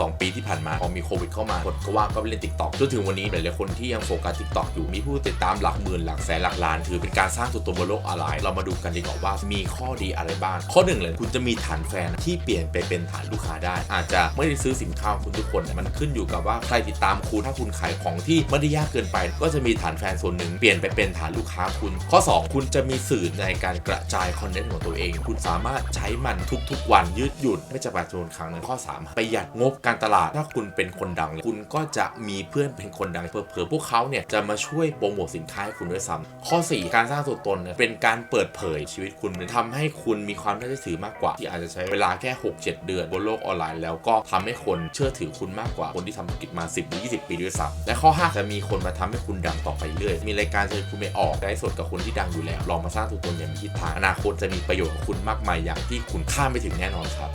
2 ปีที่ผ่านมาพอมีโควิดเข้ามาคนก็ว่างก็ไปเล่นติ๊กต็อกจนถึงวันนี้หลายๆคนที่ยังโฟกัสติ๊กต็อกอยู่มีผู้ติดตามหลักหมื่นหลักแสนหลักล้านถือเป็นการสร้างตัวตนบนโลกออนไลน์เรามาดูกันดีกว่าว่ามีข้อดีอะไรบ้าง ข้อหนึ่งเลยคุณจะมีฐานแฟนที่เปลี่ยนไปเป็นฐานลูกค้าได้ อาจจะไม่ได้ซื้อสินค้าของคุณทุกคนมันขึ้นอยู่กับว่าใครติดตามคุณถ้าคุณขายของที่ไม่ได้ยากเกินไป ก็จะมีฐานแฟนส่วนหนึ่งเปลี่ยนไปเป็นฐานลูกค้าคุณ ข้อ 2 คุณจะมีสื่อในการกระจายคอนเทนต์ของตัวเอง คุณสามารถใช้มันทุกๆ วันยืดหยุ่นไม่จำกัดจำนวนครั้งนะข้อ 3 ประหยัดงบการตลาดถ้าคุณเป็นคนดังคุณก็จะมีเพื่อนเป็นคนดังเผลอพวกเขาเนี่ยจะมาช่วยโปรโมทสินค้าให้คุณด้วยซ้ำข้อ 4 การสร้างตัวตนเป็นการเปิดเผยชีวิตคุณทำให้คุณมีความน่าเชื่อถือมากกว่า ที่อาจจะใช้เวลาแค่ 6-7 เดือนบนโลกออนไลน์ แล้วก็ทำให้คนเชื่อถือคุณมากกว่าคนที่ทำธุรกิจมา 10หรือ20 ปีด้วยซ้ำและข้อ 5 จะมีคนมาทำให้คุณดังต่อไปเรื่อย มีรายการเชิญคุณไปออกได้สดกับคนที่ดังอยู่แล้ว ลองมาสร้างตัวตนอย่างมีทิศทางอนาคตจะมีประโยชน์กับคุณมากมายอย่างที่คุณคาดไม่ถึงแน่นอนครับ